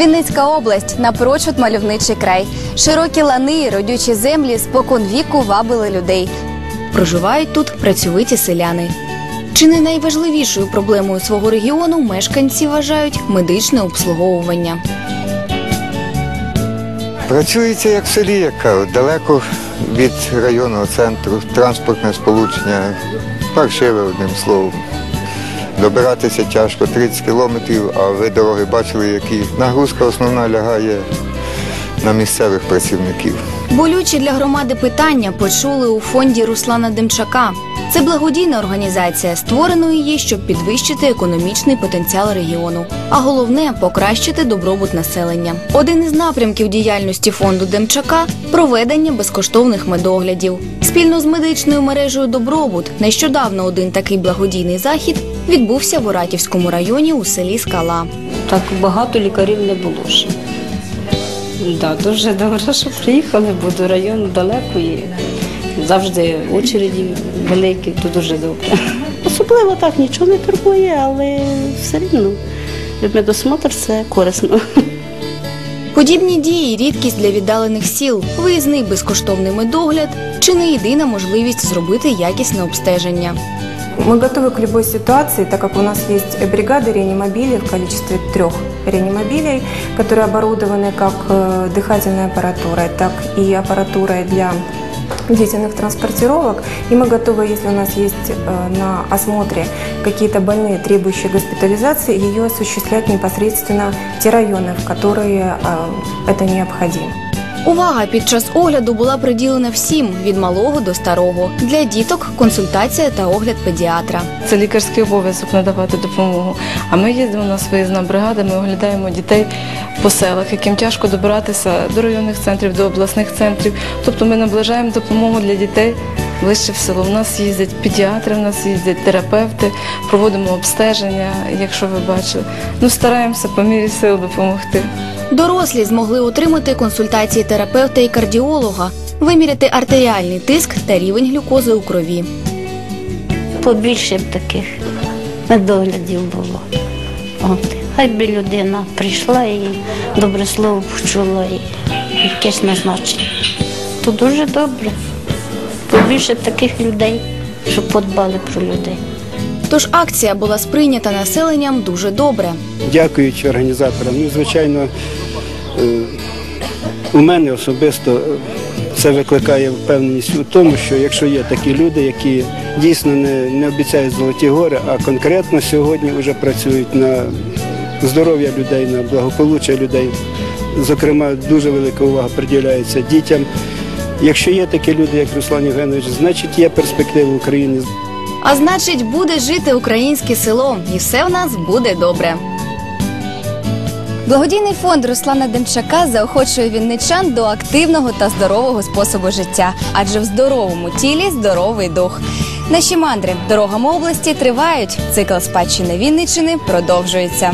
Вінницька область напрочуд мальовничий край. Широкі лани, і родючі землі спокон віку вабили людей. Проживають тут працьовиті селяни. Чи не найважливішою проблемою свого регіону мешканці вважають медичне обслуговування. Працюється як в селі, як далеко від районного центру, транспортне сполучення, паршиве одним словом. Добиратися тяжко 30 кілометрів, а ви дороги бачили, які нагрузка основна лягає на місцевих працівників. Болючі для громади питання почули у фонді Руслана Демчака. Це благодійна організація, створена її, щоб підвищити економічний потенціал регіону, а головне покращити добробут населення. Один із напрямків діяльності фонду Демчака проведення безкоштовних медоглядів. Спільно з медичною мережею Добробут нещодавно один такий благодійний захід відбувся в Оратівському районі у селі Скала. Так багато лікарів не було ще. Да, дуже добре, що приїхали, бо до району далеко і завжди очереді великі, то дуже добре. Особливо так нічого не турбує, але все рівно. Медосмотр це корисно. Подібні дії рідкість для віддалених сіл, виїзний безкоштовний медогляд чи не єдина можливість зробити якісне обстеження. Мы готовы к любой ситуации, так как у нас есть бригады реанимобилей в количестве трех реанимобилей, которые оборудованы как э, дыхательной аппаратурой, так и аппаратурой для длительных транспортировок. И мы готовы, если у нас есть э, на осмотре какие-то больные, требующие госпитализации, ее осуществлять непосредственно в те районы, в которые э, это необходимо. Увага під час огляду була приділена всім від малого до старого. Для діток консультація та огляд педіатра. Це лікарський обов'язок надавати допомогу. А ми їздимо на виїзна бригада, ми оглядаємо дітей по селах, яким тяжко добиратися до районних центрів, до обласних центрів. Тобто ми наближаємо допомогу для дітей ближче в село. У нас їздять педіатри, у нас їздять терапевти, проводимо обстеження, якщо ви бачили. Ну, стараємося по мірі сил допомогти. Дорослі змогли отримати консультації терапевта і кардіолога, виміряти артеріальний тиск та рівень глюкози у крові. Побільше б таких медоглядів було. От. Хай би людина прийшла і добре слово почула і якесь назначення. То дуже добре. Побільше б таких людей, щоб подбали про людей. Тож акція була сприйнята населенням дуже добре. дякуючи організаторам. Ну, звичайно, е, у мене особисто це викликає впевненість у тому, що якщо є такі люди, які дійсно не, не обіцяють золоті гори, а конкретно сьогодні вже працюють на здоров'я людей, на благополуччя людей. Зокрема, дуже велика увага приділяється дітям. Якщо є такі люди, як Руслан Євгенович, значить є перспектива України. А значить, буде жити українське село, і все в нас буде добре. Благодійний фонд Руслана Демчака заохочує вінничан до активного та здорового способу життя, адже в здоровому тілі здоровий дух. Наші мандри дорогами області тривають. Цикл спадщини Вінниччини продовжується.